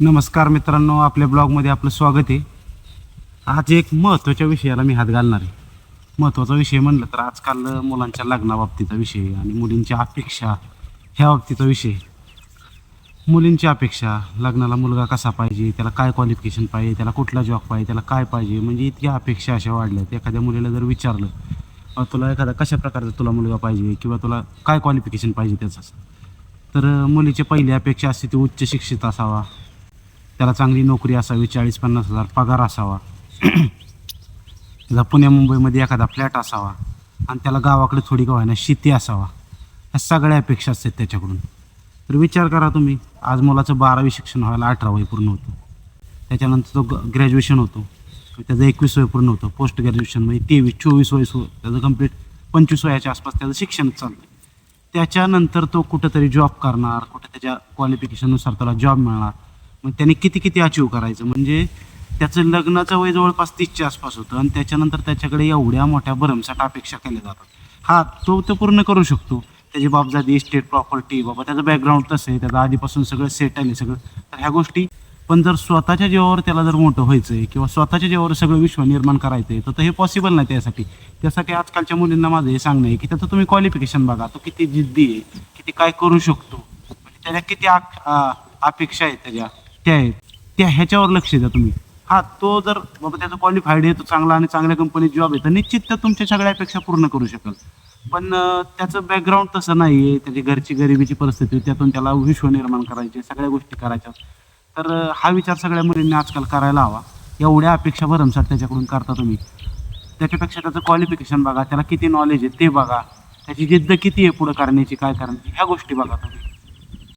नमस्कार मित्रांनो आपल्या ब्लॉगमध्ये आपलं स्वागत आहे. आज एक महत्त्वाच्या विषयाला मी हात घालणार आहे. महत्त्वाचा विषय म्हणलं तर आजकाल मुलांच्या लग्नाबाबतीचा विषय आणि मुलींच्या अपेक्षा ह्या बाबतीचा विषय. मुलींची अपेक्षा लग्नाला मुलगा कसा पाहिजे त्याला काय क्वालिफिकेशन पाहिजे त्याला कुठला जॉब पाहिजे त्याला काय पाहिजे म्हणजे इतक्या अपेक्षा अशा वाढल्यात. एखाद्या मुलीला जर विचारलं तुला एखादा कशा प्रकारचा तुला मुलगा पाहिजे? किंवा तुला काय क्वालिफिकेशन पाहिजे त्याचं? तर मुलीची पहिली अपेक्षा असते ती उच्च शिक्षित असावा. त्याला चांगली नोकरी असावी चाळीस पन्नास हजार पगार असावा. त्याला पुण्या मुंबईमध्ये एखादा फ्लॅट असावा आणि त्याला गावाकडे थोडी का ना शेती असावा ह्या सगळ्या अपेक्षा असतात त्याच्याकडून. तर विचार करा तुम्ही आज मुलाचं बारावी शिक्षण व्हायला अठरा वय पूर्ण होतं. त्याच्यानंतर तो ग्रॅज्युएशन होतो. त्याचं एकवीस वय पूर्ण होतं. पोस्ट ग्रॅज्युएशन म्हणजे तेवीस चोवीस वय सो त्याचं कंप्लीट पंचवीस वयाच्या आसपास त्याचं शिक्षण चालतं त्याच्यानंतर तो कुठंतरी जॉब करणार कुठं त्याच्या क्वालिफिकेशननुसार त्याला जॉब मिळणार. मग त्याने किती किती अचीव करायचं? म्हणजे त्याचं लग्नाचं वय जवळपास तीसच्या आसपास होतं आणि त्याच्यानंतर त्याच्याकडे एवढ्या मोठ्या भरमसाठ अपेक्षा केल्या जातात. हा तो तो पूर्ण करू शकतो. त्याची बापजादी इस्टेट प्रॉपर्टी बाबा त्याचं बॅकग्राऊंड तसं आहे त्याचं आधीपासून सगळं सेट आहे सगळं. तर ह्या गोष्टी पण जर स्वतःच्या जीवावर त्याला जर मोठं व्हायचं आहे किंवा स्वतःच्या जीवावर सगळं विश्व निर्माण करायचं आहे तर हे पॉसिबल नाही त्यासाठी. त्यासाठी आजकालच्या मुलींना माझं हे सांगणं आहे की त्याचं तुम्ही क्वालिफिकेशन बघा. तो किती जिद्दी आहे किती काय करू शकतो. म्हणजे त्याच्या किती आ- अपेक्षा आहेत त्याच्या. त्या आहेत. त्या ह्याच्यावर लक्ष द्या तुम्ही. हा तो जर बाबा त्याचं क्वालिफाईड आहे तो चांगला आणि चांगल्या कंपनीत जॉब आहे तर निश्चित तर तुमच्या सगळ्या अपेक्षा पूर्ण करू शकेल. पण त्याचं बॅकग्राऊंड तसं नाही आहे त्याची घरची गरिबीची परिस्थिती त्यातून त्याला विश्व निर्माण करायचे सगळ्या गोष्टी करायच्या. तर हा विचार सगळ्या मुलींनी आजकाल करायला हवा. एवढ्या अपेक्षा भरमसाठ त्याच्याकडून करता तुम्ही. त्याच्यापेक्षा त्याचं क्वालिफिकेशन बघा त्याला किती नॉलेज आहे ते बघा. त्याची जिद्द किती आहे पुढं करण्याची काय करण्याची ह्या गोष्टी बघा तुम्ही.